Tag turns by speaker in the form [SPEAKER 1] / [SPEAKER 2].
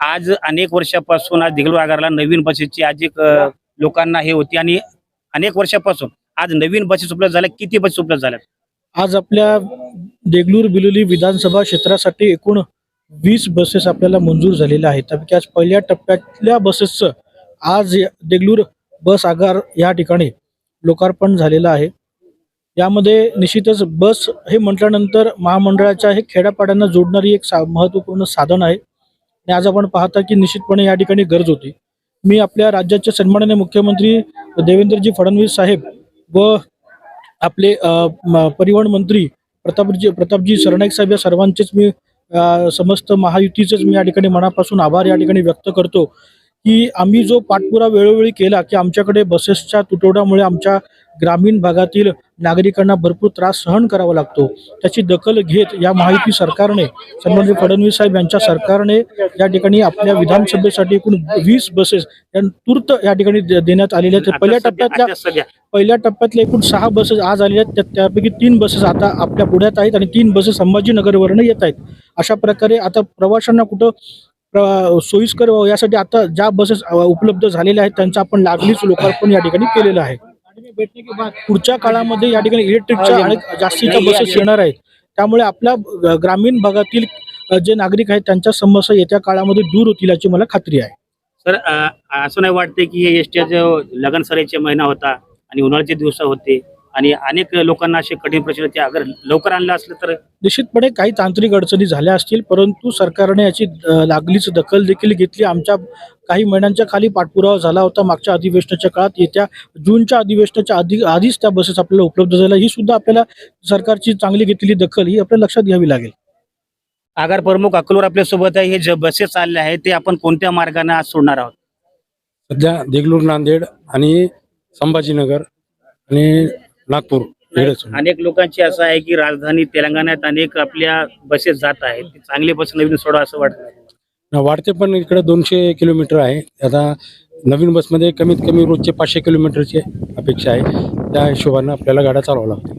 [SPEAKER 1] आज अनेक वर्षापासून आज देगलूर आगारला नवीन बसेसची आज एक लोकांना हे होती आणि अनेक वर्षापासून आज नवीन बसेस उपलब्ध झाल्या. किती बसेस उपलब्ध झाल्या?
[SPEAKER 2] आज आपल्या देगलूर बिलोली विधानसभा क्षेत्रासाठी एकूण वीस बसेस आपल्याला मंजूर झालेल्या आहेत. त्यापैकी आज पहिल्या टप्प्यातल्या बसेसचं आज देगलूर बस आगार या ठिकाणी लोकार्पण झालेलं आहे. यामध्ये निश्चितच बस हे म्हटल्यानंतर महामंडळाच्या हे खेड्यापाड्यांना जोडणारी एक सा महत्त्वपूर्ण साधन आहे. आणि आज आपण पाहता की निश्चितपणे या ठिकाणी गरज होती. मी आपल्या राज्याचे सन्माननीय मुख्यमंत्री देवेंद्रजी फडणवीस साहेब व आपले परिवहन मंत्री प्रतापजी प्रतापजी सरनाईक साहेब या सर्वांचेच मी समस्त महायुतीचेच मी या ठिकाणी मनापासून आभार या ठिकाणी व्यक्त करतो. की आम्ही जो पाठपुरा वेळोवेळी केला की आमच्याकडे बसेसच्या तुटवड्यामुळे आमच्या ग्रामीण भागातील नागरिकांना भरपूर त्रास सहन करावा लागतो. त्याची दखल घेत या महायुती सरकारने सन्माननीय फडणवीस साहेब यांच्या सरकारने या ठिकाणी आपल्या विधानसभेसाठी एकूण वीस बसेस या तूर्त या ठिकाणी देण्यात आलेल्या आहेत. पहिल्या टप्प्यातल्या पहिल्या टप्प्यातले एकूण सहा बसेस आज आलेल्या आहेत. त्या- त्यापैकी तीन बसेस आता आपल्या पुढ्यात आहेत आणि तीन बसेस संभाजीनगरवरनं येत आहेत. अशा प्रकारे आता प्रवाशांना कुठं सोयीस्कर व्हावं यासाठी आता ज्या बसेस उपलब्ध झालेल्या आहेत त्यांचं आपण लागलीच लोकार्पण या ठिकाणी केलेलं आहे. पुढच्या काळामध्ये या ठिकाणी इलेक्ट्रिकच्या अनेक जास्तीच्या बसेस येणार आहेत. त्यामुळे आपल्या ग्रामीण भागातील जे नागरिक आहेत त्यांच्या समस्या येत्या काळामध्ये दूर होतील याची मला खात्री आहे.
[SPEAKER 1] अ, असं नाही वाटते की एस टीचा लगन सराईचे महिना होता आणि उन्हाळ्याचे दिवस होते. आणि अनेक लोकांना असे कठीण प्रश्न होते अगर लवकर आणलं असलं तर
[SPEAKER 2] निश्चितपणे काही तांत्रिक अडचणी झाल्या असतील परंतु सरकारने याची लागलीच दखल देखील घेतली. आमच्या काही महिन्यांच्या खाली पाठपुरावा झाला होता मागच्या अधिवेशनाच्या काळात. येत्या जूनच्या अधिवेशनाच्या आधी आधीच त्या बसेस आपल्याला उपलब्ध झाल्या. ही सुद्धा आपल्याला सरकारची चांगली घेतलेली दखल ही आपल्याला लक्षात घ्यावी लागेल.
[SPEAKER 1] आगार प्रमुख अकलूर आपल्यासोबत आहे. हे जे बसेस चालले आहेत ते आपण कोणत्या मार्गाने आज सोडणार आहोत?
[SPEAKER 3] सध्या देगलूर नांदेड आणि संभाजीनगर आणि नागपूर
[SPEAKER 1] अनेक लोकांची असं आहे की राजधानी तेलंगणात अनेक आपल्या बसेस जात आहेत. ते चांगले बस नवीन सोडा असं वाटतं.
[SPEAKER 3] वाढते पण इकडे दोनशे किलोमीटर आहे. आता नवीन बसमध्ये कमीत कमी रोजचे पाचशे किलोमीटरची अपेक्षा आहे. त्या हिशोबानं आपल्याला गाड्या चालवावं लागतील.